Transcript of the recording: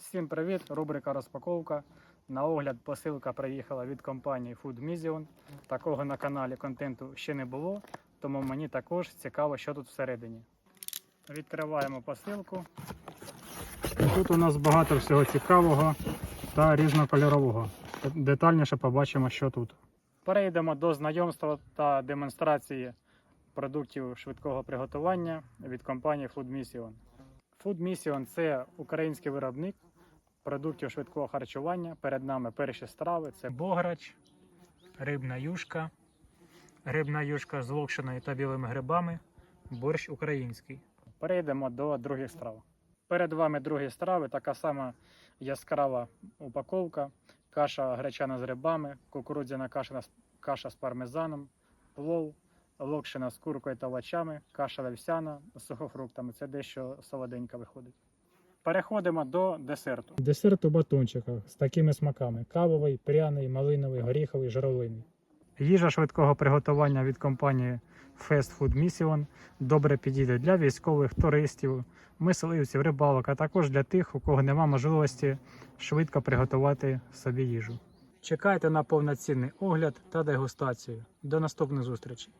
Всім привіт! Рубрика розпаковка. На огляд посилка приїхала від компанії Food Mission. Такого на каналі контенту ще не було, тому мені також цікаво, що тут всередині. Відкриваємо посилку. Тут у нас багато всього цікавого та різнокольорового. Детальніше побачимо, що тут. Перейдемо до знайомства та демонстрації продуктів швидкого приготування від компанії Food Mission. Food Mission – це український виробник продуктів швидкого харчування. Перед нами перші страви це бограч, рибна юшка, рибна юшка з локшиною та білими грибами, борщ український. Перейдемо до других страв. Перед вами другі страви, така сама яскрава упаковка, каша гречана з грибами, кукурудзяна каша, каша з пармезаном, плов, локшина з куркою та овочами, каша вівсяна з сухофруктами. Це дещо солоденько виходить. Переходимо до десерту. Десерт у батончиках з такими смаками: кавовий, пряний, малиновий, горіховий, журавлиний. Їжа швидкого приготування від компанії Fast Food Mission добре підійде для військових, туристів, мисливців, рибалок, а також для тих, у кого нема можливості швидко приготувати собі їжу. Чекайте на повноцінний огляд та дегустацію. До наступних зустрічей!